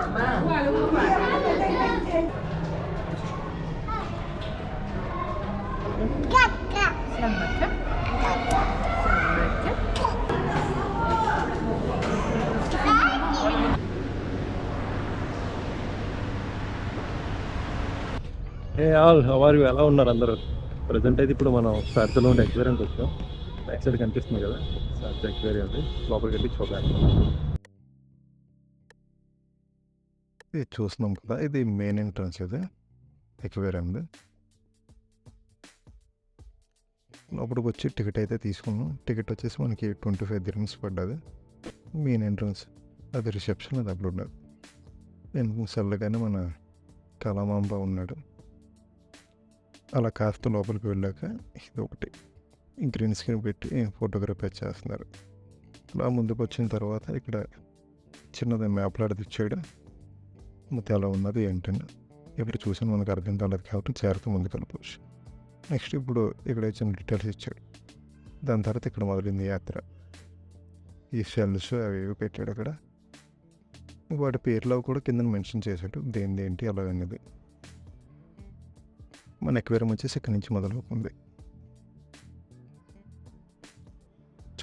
ఏ all వారు ఎలా ఉన్నారు అందరూ. ప్రజెంట్ అయితే ఇప్పుడు మనం సర్కిల్ ఉండే ఎక్వేరియంకి వచ్చాం. బ్యాక్ సైడ్ కనిపిస్తుంది కదా. సర్చ్ ఎక్వేరియం లోపలికి వెళ్ళి చూడాలి ఇది చూస్తున్నాం కదా. ఇది మెయిన్ ఎంట్రన్స్ ఇది. ఎక్వేరియంది లోపలికి వచ్చి టికెట్ అయితే తీసుకున్నాం. టికెట్ వచ్చేసి మనకి ట్వంటీ ఫైవ్ దిరమ్స్ పడ్డది. మెయిన్ ఎంట్రన్స్ అది రిసెప్షన్ అది అప్పుడు ఉన్నది. నేను సల్లగానే మన కళామాంబ ఉన్నాడు. అలా కాస్త లోపలికి వెళ్ళాక ఇది ఒకటి. గ్రీన్ స్క్రీన్ పెట్టి ఫోటోగ్రఫీ చేస్తున్నారు. అలా ముందుకు వచ్చిన తర్వాత ఇక్కడ చిన్నది మ్యాప్లాడిది ఇచ్చాడు మొత్తం ఎలా ఉన్నది ఏంటని ఎప్పుడు చూసిన మనకు అర్థం కాలేదు కాబట్టి చేరుతూ ముందుకు వెళ్ళిపోవచ్చు నెక్స్ట్ ఇప్పుడు ఇక్కడ చిన్న డీటెయిల్స్ ఇచ్చాడు. దాని తర్వాత ఇక్కడ మొదలైంది యాత్ర. ఈ సెల్స్ అవి ఇవి పెట్టాడు అక్కడ. వాటి పేర్లో కూడా కింద మెన్షన్ చేశాడు. దేని ఏంటి అలాగనేది మన ఎక్వేరియం వచ్చేసి ఇక్కడి నుంచి మొదలవుతుంది.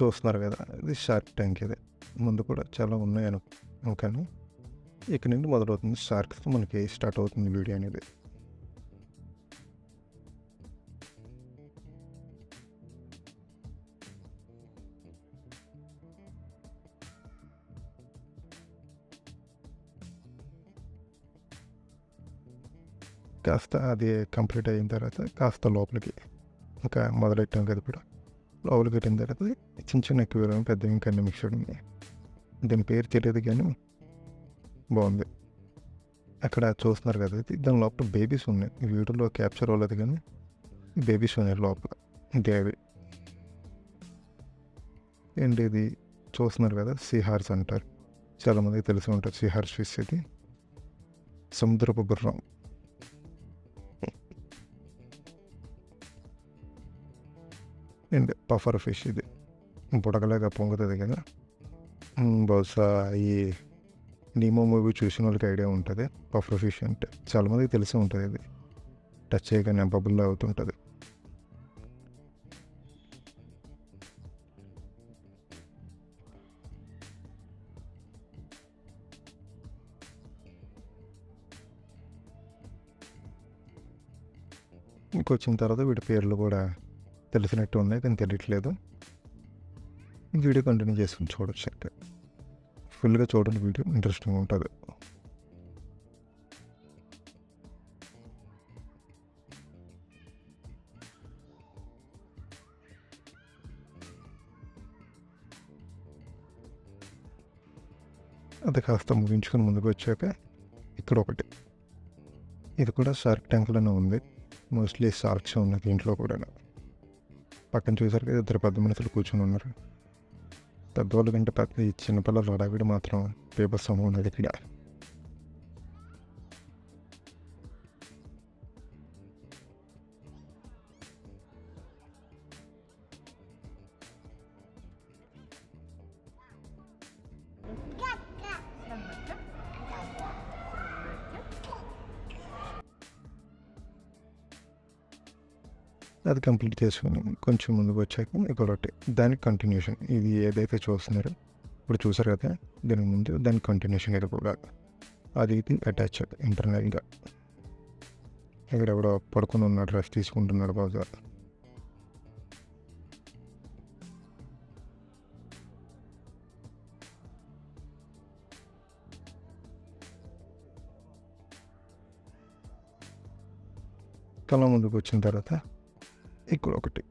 చూస్తున్నారు కదా ఇది షార్క్ ట్యాంక్ ఇది. ముందు కూడా చాలా ఉన్నాయి అను కానీ ఇక్కడ నుండి మొదలవుతుంది షార్క్తో మనకి స్టార్ట్ అవుతుంది వీడియో అనేది. కాస్త అది కంప్లీట్ అయిన తర్వాత కాస్త లోపలికి ఇంకా మొదలెట్టాం కదా ఇప్పుడు. లోపలికి పెట్టిన తర్వాత చిన్న చిన్న ఎక్కువ పెద్ద ఇంకా మిక్స్ ఉంది దీని పేరు తెలియదు కానీ బాగుంది. అక్కడ చూస్తున్నారు కదా ఇది దాని లోపల బేబీస్ ఉన్నాయి. వీడియోలో క్యాప్చర్ అవ్వలేదు కానీ బేబీస్ ఉన్నాయి లోపల. దేవి ఏంటి ఇది? చూస్తున్నారు కదా సిహార్స్ అంటారు. చాలామందికి తెలిసి ఉంటారు సిహార్స్ ఫిష్ ఇది. సముద్రపు గుర్రం. అండ్ పఫర్ ఫిష్ ఇది. బుడగలాగా పొంగుతుంది కదా. బహుశా ఈ నీమో మూవీ చూసిన వాళ్ళకి ఐడియా ఉంటుంది. పఫర్ ఫిష్ అంటే చాలామందికి తెలిసి ఉంటుంది ఇది టచ్ చేయగానే బబుల్లో అవుతుంటుంది. ఇంకొచ్చిన తర్వాత వీటి పేర్లు కూడా తెలిసినట్టు ఉన్నాయి కానీ తెలియట్లేదు. వీడియో కంటిన్యూ చేసుకుని చూడొచ్చు. ఫుల్గా చూడండి వీడియో ఇంట్రెస్టింగ్ ఉంటుంది. అది కాస్త ముగించుకొని ముందుకు వచ్చాక ఇక్కడ ఒకటి. ఇది కూడా షార్క్ ట్యాంక్లోనే ఉంది. మోస్ట్లీ షార్క్స్ ఉన్నాయి దీంట్లో కూడా పక్కన చూసారు కదా ఇద్దరు పెద్ద మనుషులు కూర్చొని ఉన్నారు. పెద్దవాళ్ళ కంటే పెద్ద ఈ చిన్నపిల్లలు హడావిడి మాత్రం బీభత్సం ఉన్నది ఇక్కడ అది కంప్లీట్ చేసుకుని కొంచెం ముందుకు వచ్చాక ఇంకొకటి దానికి కంటిన్యూషన్ ఇది ఏదైతే చూస్తున్నారో ఇప్పుడు చూసారు కదా దీనికి ముందు దానికి కంటిన్యూషన్ ఇది కూడా అది ఇది అటాచ్ ఇంటర్నల్గా ఇక్కడ ఎవడో పడుకుని ఉన్నాడు రెస్ట్ తీసుకుంటున్నాడు బాబు తల ముందుకు వచ్చిన తర్వాత ఇక్కడ ఒకటి.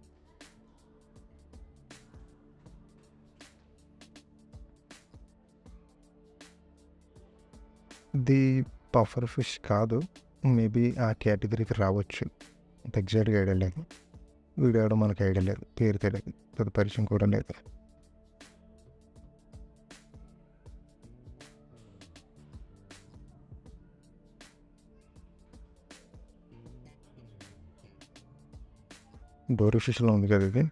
ఇది పఫర్ ఫిష్ కాదు మేబీ ఆ కేటగిరీకి రావచ్చు. ఎగ్జాక్ట్గా ఐడియా లేదు. వీడియో మనకు ఐడియా లేదు. పేరు తెలియదు. పెద్ద పరిచయం కూడా లేదు. డోరీ ఫిష్లో ఉంది కదా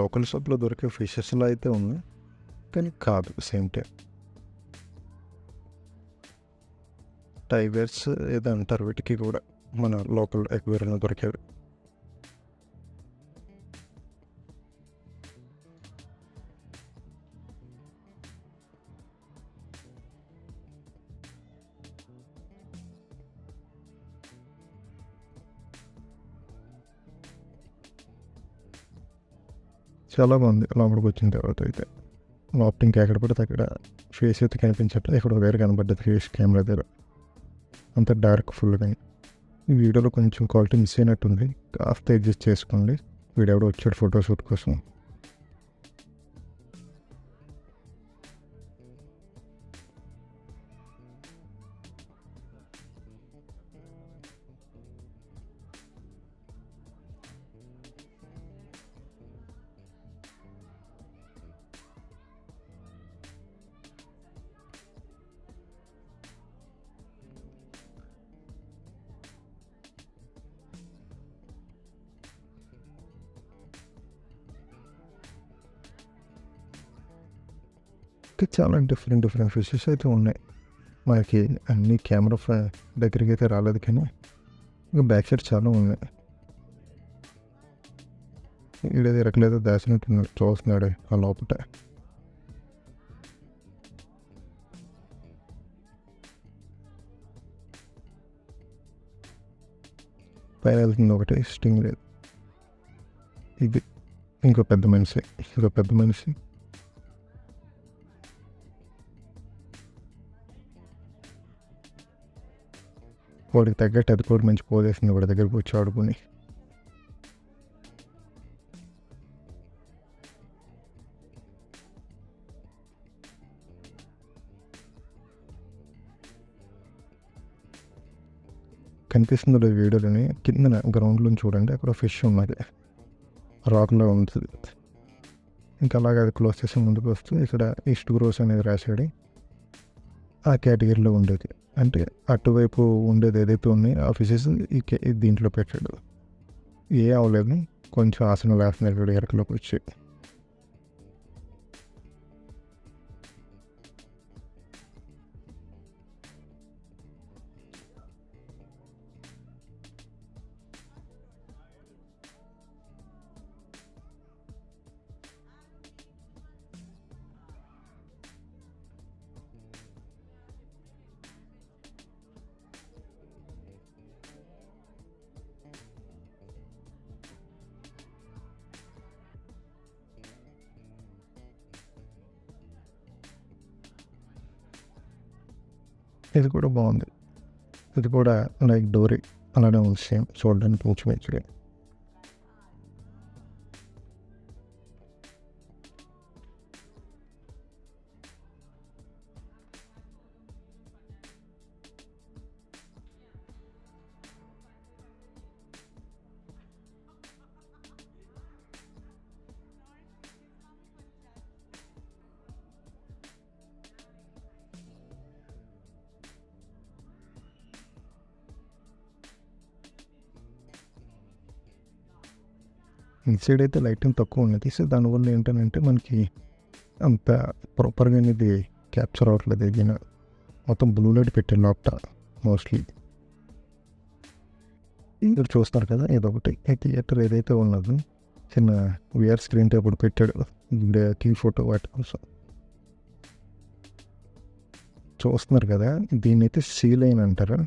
లోకల్ షాప్లో దొరికే ఫిషెస్లో అయితే ఉంది. కానీ కాదు సేమ్ టైం. టైగర్స్ ఏదో అంటారు వీటికి కూడా మన లోకల్ ఎక్వేరియంలో దొరికేవి. చాలా బాగుంది లోపలికి వచ్చిన తర్వాత అయితే లోపల ఇంకా ఎక్కడ పడితే అక్కడ ఫేస్ అయితే కనిపించట్లేదు. ఇక్కడ వేరే కనబడ్డది ఫేస్ కెమెరా దగ్గర. అంత డార్క్ ఫుల్గా ఈ వీడియోలో కొంచెం క్వాలిటీ మిస్ అయినట్టుంది. కాస్త అడ్జస్ట్ చేసుకోండి. వీడియో వచ్చాడు ఫోటోషూట్ కోసం. చాలా డిఫరెంట్ డిఫరెంట్ ఫిషెస్ అయితే ఉన్నాయి. మనకి అన్ని కెమెరా ఫ- దగ్గరికి అయితే రాలేదు కానీ ఇంకా బ్యాక్ సైడ్ చాలా ఉన్నాయి. ఈడేది ఎరకలేదో దాచినట్టున్నాడు చూస్తున్నాడు ఆ లోపల పైన వెళ్తుంది ఒకటి స్టింగ్ లేదు. ఇది ఇంకో పెద్ద మనిషి ఇంకో పెద్ద మనిషి. వాడికి తగ్గట్టు అది కూడా మంచి పోదేసింది వాడి దగ్గరకు వచ్చి ఆడుకుని. కనిపిస్తుంది వీడియోలోని కింద గ్రౌండ్లో చూడండి అక్కడ ఫిష్ ఉన్నది. రాక్లో ఉంటుంది. ఇంకా అలాగే అది క్లోజ్ చేసి ముందుకు వస్తూ ఇక్కడ ఈస్ట్ గ్రోస్ అనేది రాశాడు. ఆ కేటగిరీలో ఉండేది. అంటే అటువైపు ఉండేది ఏదైతే ఉంది ఆఫీసెస్ ఈ దీంట్లో పెట్టాడు. ఏ అవ్వలేదు కొంచెం ఆసన వేస్తున్నాడు ఎరకలోకి వచ్చి ఇది కూడా బాగుంది. ఇది కూడా లైక్ డోరీ. అలానే ఉంది సేమ్. చూడడానికి ఇంచుమించుగా ఇన్సైడ్ అయితే లైటింగ్ తక్కువ ఉన్నది సో దానివల్ల ఏంటంటే మనకి అంత ప్రాపర్గా అనేది క్యాప్చర్ అవ్వట్లేదు ఏదైనా మొత్తం బ్లూ లైట్ పెట్టాను లోపట మోస్ట్లీ ఇక్కడ చూస్తారు కదా ఏదో ఒకటి. థియేటర్ ఏదైతే ఉన్నదో చిన్న విఆర్ స్క్రీన్ టేబుల్ పెట్టాడు కీ ఫోటో వాటి కోసం. చూస్తున్నారు కదా దీన్ని అయితే సీ లైన్ అంటారు?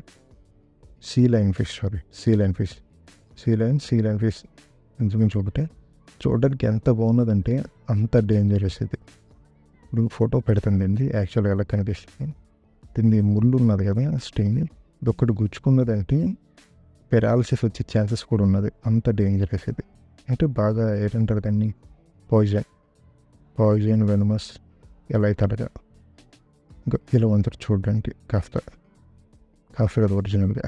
Sea line fish sorry sea line fish sea line sea line fish ఇంచుమించు ఒకటే. చూడడానికి ఎంత బాగున్నదంటే అంత డేంజరస్ ఇది. ఇప్పుడు ఫోటో పెడుతుందండి యాక్చువల్గా ఎలా కనిపిస్తుంది. దీన్ని ముళ్ళు ఉన్నది కదా స్టెయిన్ ఇది ఒకటి గుచ్చుకున్నదంటే పెరాలసిస్ వచ్చే ఛాన్సెస్ కూడా ఉన్నది. అంత డేంజరస్ ఇది. అంటే బాగా ఏంటంటారు దాన్ని? పాయిజన్ పాయిజన్ వెనమస్ ఎలా అవుతాడుగా ఇంకా ఇలా వంతరు చూడడానికి కాస్త. కాస్త కదా ఒరిజినల్గా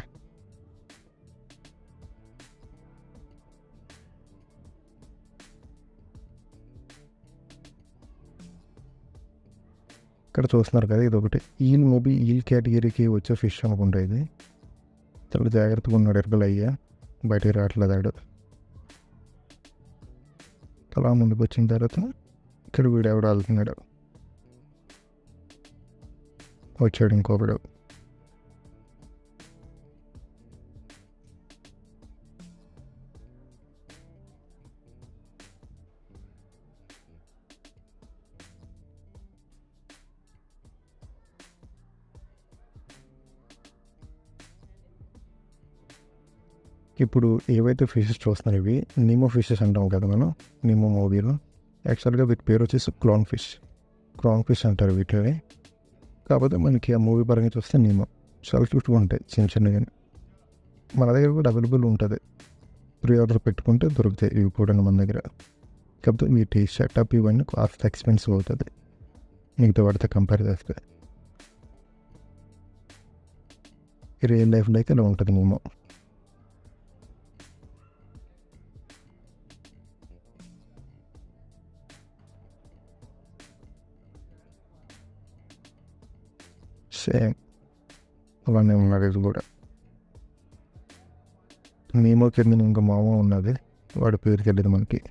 ఇక్కడ చూస్తున్నారు కదా ఇది ఒకటి ఈల్ మూవీ ఈల్ కేటగిరీకి వచ్చే ఫిష్ అనుకుంటా ఇది. చాలా జాగ్రత్తగా ఉన్నాడు ఎరకలు అయ్యా. బయటికి రావట్లేదు ఆడు. అలా ముందుకు వచ్చిన తర్వాత ఇక్కడ వీడు ఎవడు వెళ్తున్నాడు వచ్చాడు ఇంకొకడు. ఇప్పుడు ఏవైతే ఫిషెస్ చూస్తున్నాయి ఇవి నిమో ఫిషెస్ అంటాం కదా మనం నిమో మూవీలో యాక్చువల్గా వీటి పేరు వచ్చేసి క్లాన్ ఫిష్ క్లాన్ ఫిష్ అంటారు వీటిని. కాకపోతే మనకి ఆ మూవీ పరంగా చూస్తే నిమో చాలా క్యూట్గా ఉంటాయి చిన్న చిన్నగా. మన దగ్గర కూడా అవైలబుల్ ఉంటుంది. ప్రీ ఆర్డర్ పెట్టుకుంటే దొరుకుతాయి ఇవి కూడా మన దగ్గర. కాకపోతే వీటి షర్టప్ ఇవన్నీ కాస్త ఎక్స్పెన్సివ్ అవుతుంది. మిగతా వాటితో కంపేర్ చేస్తే. రియల్ లైఫ్లో అయితే ఇలా ఉంటుంది నిమో సేమ్ అలానే ఉన్నారు ఇది కూడా. మేమో కింద ఇంకా మామ ఉన్నది. వాడి పేరు తెలియదు మనకి.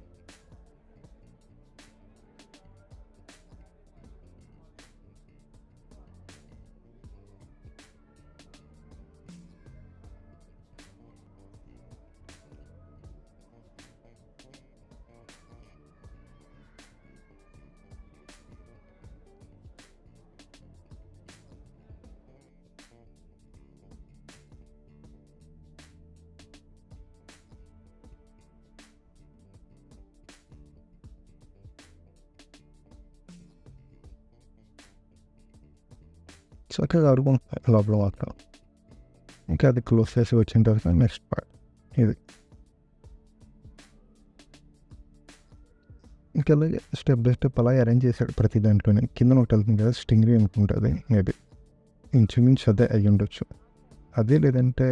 చక్కగా అడుగుంటాయి లోపల మాత్రం ఇంకా అది క్లోజ్ చేసి వచ్చిన తర్వాత నెక్స్ట్ పార్ట్ ఇది ఇంకా అలాగే స్టెప్ బై స్టెప్ అలా అరేంజ్ చేశాడు ప్రతి దాంట్లోనే కింద ఒకటి వెళ్తుంది కదా స్టింగ్రీ అనుకుంటుంది మేబీ ఇంచుమించు అదే అయ్యి ఉండొచ్చు అదే లేదంటే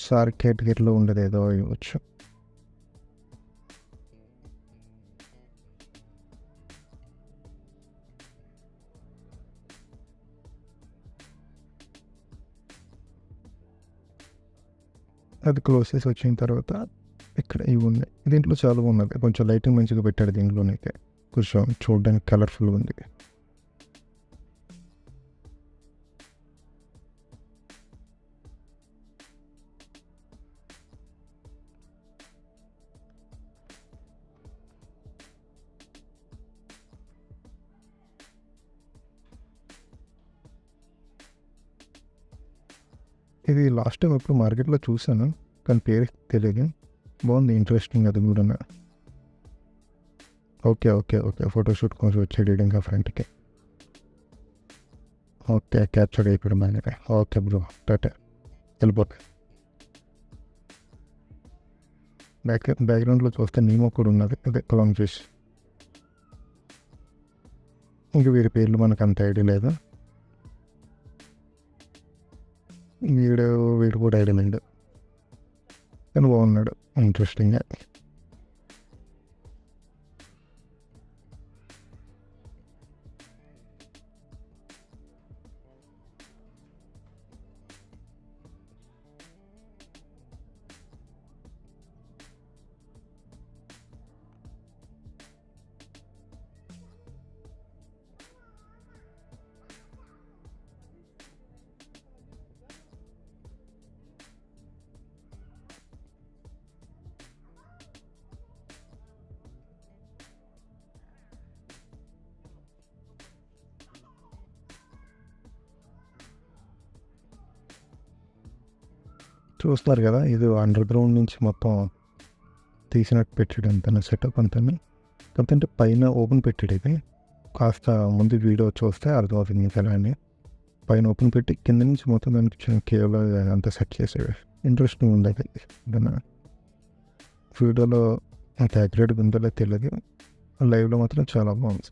సార్ కేటగిరీలో ఉండదు ఏదో అయ్యవచ్చు అది క్లోజ్ చేసి వచ్చిన తర్వాత ఇక్కడ ఇవి ఉన్నాయి. దీంట్లో చాలా ఉన్నది కొంచెం లైటింగ్ మంచిగా పెట్టాడు దీంట్లోనైతే. కొంచెం చూడడానికి కలర్ఫుల్గా ఉంది. లాస్ట్ టైం ఎప్పుడు మార్కెట్లో చూసాను కానీ పేరు తెలియదు. బాగుంది ఇంట్రెస్టింగ్ అది కూడా. ఓకే ఓకే ఓకే ఫోటోషూట్ కోసం వచ్చాడు ఇంకా ఫ్రంట్కి ఓకే క్యాప్చర్ అయిపోయాడు మేనేరే ఓకే బ్రో టాటా. వెళ్ళిపోతా. బ్యాక్ బ్యాక్గ్రౌండ్లో చూస్తే నీమో కూడా ఉన్నది అదే క్లాంగ్ ఫిష్ ఇంక వీరి పేర్లు మనకు అంత ఐడియా లేదు. వీడు వీడు కూడా అడిగినాడు కానీ బాగున్నాడు. ఇంట్రెస్టింగ్గా చూస్తున్నారు కదా ఇది అండర్ గ్రౌండ్ నుంచి మొత్తం తీసినట్టు పెట్టాడు అంతా సెటప్ అంతా కాకపోతే పైన ఓపెన్ పెట్టాడు ఇది. కాస్త ముందు వీడియో చూస్తే అర్థమవుతుంది ఇంకా అని పైన ఓపెన్ పెట్టి కింద నుంచి మొత్తం దానికి కేవలం అంతా సెట్ చేసాడు ఇంట్రెస్టింగ్ ఉంది అయితే వీడియోలో అంత యాక్యురేట్గా ఉందో తెలియదు. లైవ్లో మాత్రం చాలా బాగుంది.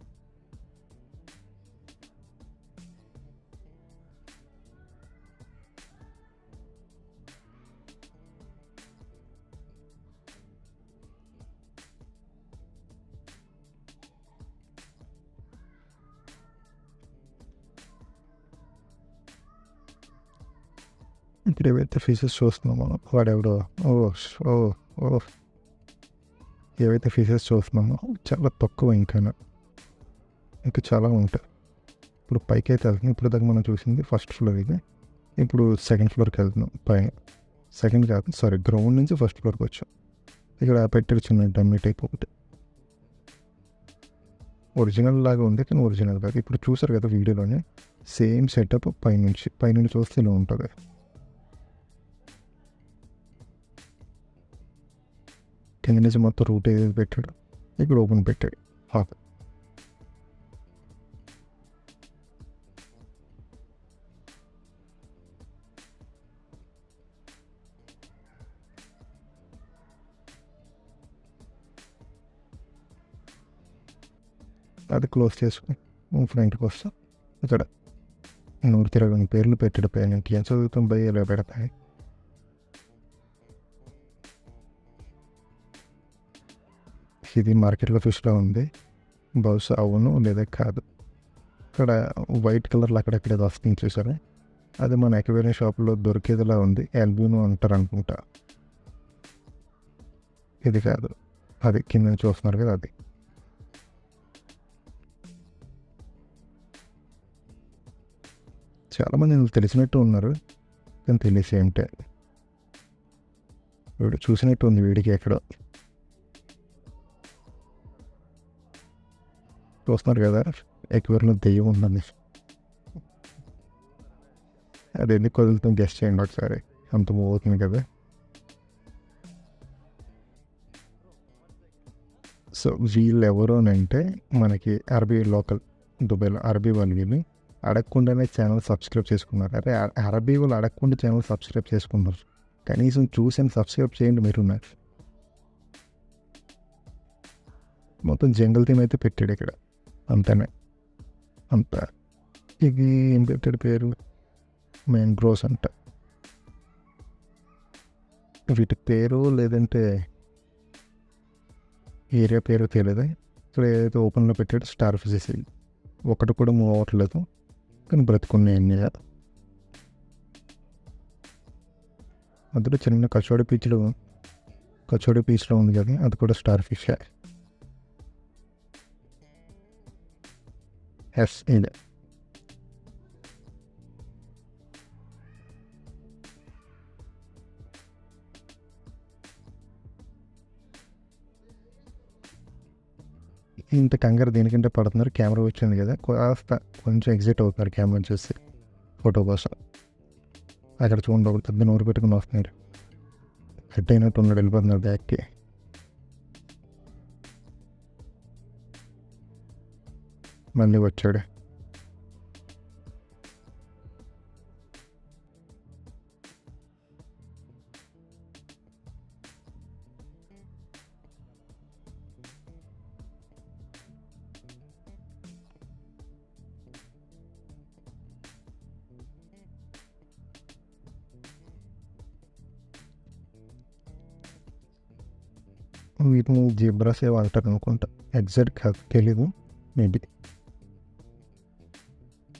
ఇప్పుడు ఏవైతే ఫీచర్స్ చూస్తున్నాం మనం వాడెవడో ఓ ఓ ఓ ఏవైతే ఫీచర్స్ చూస్తున్నామో చాలా తక్కువ ఇంకా ఇంకా చాలా ఉంటాయి ఇప్పుడు పైకి అయితే వెళ్తున్నాం ఇప్పుడు దాకా మనం చూసింది ఫస్ట్ ఫ్లోర్ ఇది ఇప్పుడు సెకండ్ ఫ్లోర్కి వెళ్తున్నాం పైన సెకండ్ కాదు సారీ గ్రౌండ్ నుంచి ఫస్ట్ ఫ్లోర్కి వచ్చాం ఇక్కడ పెట్టారు చిన్న డమ్మీ టైప్ ఒకటి ఒరిజినల్ లాగా ఉంది కానీ ఒరిజినల్ కాదు ఇప్పుడు చూసారు కదా వీడియోలోనే సేమ్ సెటప్ పైనుంచి పైనుంచి చూస్తే ఇలా ఉంటుంది కింద నుంచి మొత్తం రూట్ ఏదైతే పెట్టాడు. ఇక్కడ ఓపెన్ పెట్టాడు. హాఫ్. అది క్లోజ్ చేసుకుని ఫ్రంట్కి వస్తా. ఇక్కడ నూరు తిరగని పేర్లు పెట్టాడు. పైన ఏం చదువుతాం. భయ ఇలా పెడతాయి? ఇది మార్కెట్లో ఫిష్లో ఉంది. బహుశా అవును లేదా కాదు. ఇక్కడ వైట్ కలర్లో అక్కడక్కడ ఏదో వస్తుంది చూసారా? అది మన ఎక్వేరియం షాప్లో దొరికేదిలా ఉంది. ఎల్బ్యూను అంటారు అనుకుంటా. ఇది కాదు. అది కింద చూస్తున్నారు కదా అది. చాలామంది తెలిసినట్టు ఉన్నారు. కానీ తెలిసి ఏమిటే? వీడు చూసినట్టు ఉంది వీడికి ఎక్కడో. చూస్తున్నారు కదా ఎక్వేరియంలో దెయ్యం ఉందని. అది ఎందుకు వదులుతాం? గెస్ట్ చేయండి ఒకసారి. అంత మూవ్ అవుతుంది కదా. సో వీళ్ళు ఎవరు అని అంటే మనకి అరబీ లోకల్ దుబాయ్లో అరబీ వాళ్ళు వీళ్ళు. అడగకుండానే ఛానల్ సబ్స్క్రైబ్ చేసుకున్నారు. అరే అరబీ వాళ్ళు అడగకుండా ఛానల్ సబ్స్క్రైబ్ చేసుకున్నారు. కనీసం చూసి సబ్స్క్రైబ్ చేయండి మీరు నాకు మొత్తం జంగల్ థీమ్ అయితే పెట్టాడు ఇక్కడ. అంతేనే. అంత ఇది ఏం పెట్టాడు పేరు మెయిన్ గ్రోస్ అంట. వీటి పేరు లేదంటే ఏరియా పేరు తెలియదు. ఇక్కడ ఏదైతే ఓపెన్లో పెట్టాడు స్టార్ ఫిజెస్ ఒకటి కూడా మూవ్ అవ్వట్లేదు. కానీ బ్రతుకున్నాయి కాదు అందులో చిన్న కచోడి పీచ్లో కచోడి పీచ్లో ఉంది కదా అది కూడా స్టార్ ఫిష్. ఎస్ ఇదే ఇంత కంగారు దేనికంటే పడుతున్నారు కెమెరా వచ్చింది కదా కాస్త కొంచెం ఎగ్జిట్ అవుతున్నారు కెమెరా చూసి ఫోటో కోసం అక్కడ చూడండి ఒకటి పెద్ద నోరు పెట్టుకుని వస్తున్నారు హెడ్ అయినట్టు ఉన్నాడు వెళ్ళిపోతున్నాడు బ్యాక్కి మళ్ళీ వచ్చాడు. వీటిని జీబ్రాస్ ఏవో అంటారు అనుకుంటా. ఎగ్జాక్ట్ కాదు తెలీదు. మేబీ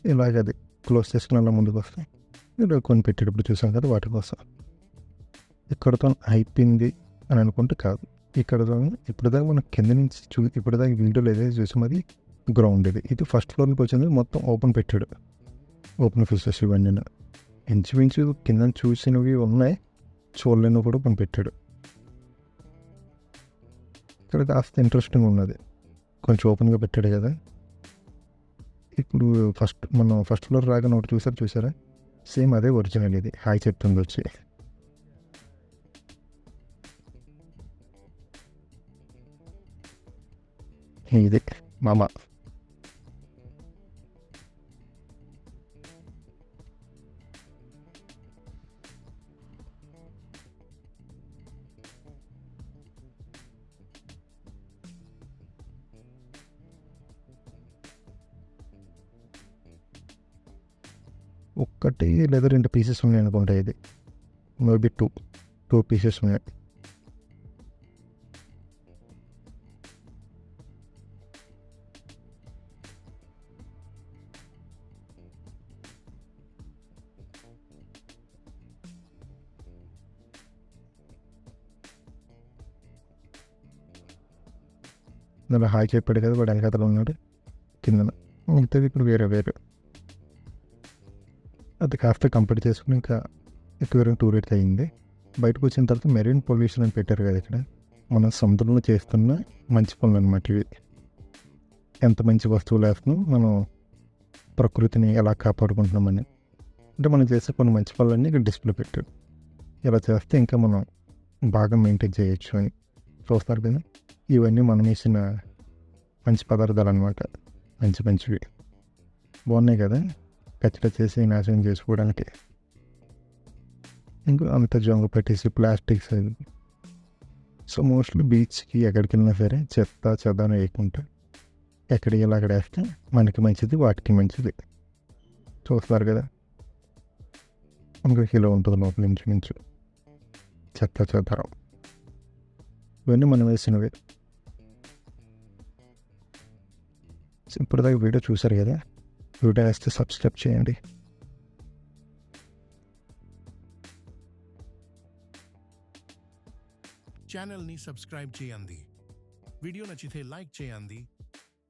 ఇలాగ అది క్లోజ్ చేసుకుని అలా ముందుకు వస్తాయి ఇలా కొన్ని పెట్టేటప్పుడు చూసాం కదా వాటి కోసం. ఇక్కడతో అయిపోయింది అని అనుకుంటే కాదు. ఇక్కడతో ఇప్పటిదాకా మనం కింద నుంచి చూ ఇప్పటిదాకా విండో ఏదైతే చూసాం అది గ్రౌండ్ ఇది ఇది ఫస్ట్ ఫ్లోర్కి వచ్చింది మొత్తం ఓపెన్ పెట్టాడు. ఓపెన్ ఫిల్సెస్ ఇవన్నీ. ఇంచుమించు కింద చూసినవి ఉన్నాయి చూడలేని కూడా ఓపెన్ పెట్టాడు. ఇక్కడ కాస్త ఇంట్రెస్టింగ్ ఉన్నది. కొంచెం ఓపెన్గా పెట్టాడు కదా. ఇప్పుడు ఫస్ట్ మనం ఫస్ట్ ఫ్లోర్ రాగానే ఒకటి చూసారు చూసారా సేమ్ అదే ఒరిజినల్ ఇది. హాయ్ చెప్తుంది వచ్చి. ఇది మామ. ఒక్కటి లేదా రెండు పీసెస్ ఉన్నాయి అనుకుంటా ఇది మేబీ టూ టూ పీసెస్ ఉన్నాయి ఇందులో హాయ్ చెప్పాడు కదా వాడు వెనకాతలో ఉన్నాడు కిందన మిగతావి ఇక్కడ వేరే వేరే అది కాస్త కంప్లీట్ చేసుకుని ఇంకా ఎక్కువ టూర్ రేట్ అయింది. బయటకు వచ్చిన తర్వాత మెరీన్ పొల్యూషన్ అని పెట్టారు కదా ఇక్కడ. మనం సముద్రంలో చేస్తున్న మంచి పనులు అనమాట ఇవి. ఎంత మంచి వస్తువులు వేస్తున్నాం మనం ప్రకృతిని ఎలా కాపాడుకుంటున్నామని. అంటే మనం చేసే కొన్ని మంచి పనులన్నీ ఇక్కడ డిస్ప్లే పెట్టారు. ఇలా చేస్తే ఇంకా మనం బాగా మెయింటైన్ చేయొచ్చు అని చూస్తారు కదా. ఇవన్నీ మనం వేసిన మంచి పదార్థాలు అనమాట మంచి మంచివి. బాగున్నాయి కదా? కచ్చట చేసి నాశనం చేసుకోవడానికి. ఇంకా అంత జొంగ పెట్టేసి ప్లాస్టిక్స్ అది సో మోస్ట్లీ బీచ్కి ఎక్కడికి వెళ్ళినా సరే చెత్త చెదాను వేయకుండా ఎక్కడికి వెళ్ళి అక్కడ వేస్తే మనకి మంచిది వాటికి మంచిది. చూస్తారు కదా. మనకు కిలో ఉంటుంది లోపల నుంచి నుంచి. చెత్త చెదారం. ఇవన్నీ మనం వేసినవి. సో ఇప్పటిదాకా వీడియో చూసారు కదా? వీడియో వేస్తే సబ్స్క్రైబ్ చేయండి ఛానల్ని సబ్స్క్రైబ్ చేయండి వీడియో నచ్చితే లైక్ చేయండి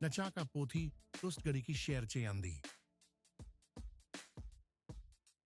నచ్చాక పోథీ దోస్త్ గడికి షేర్ చేయండి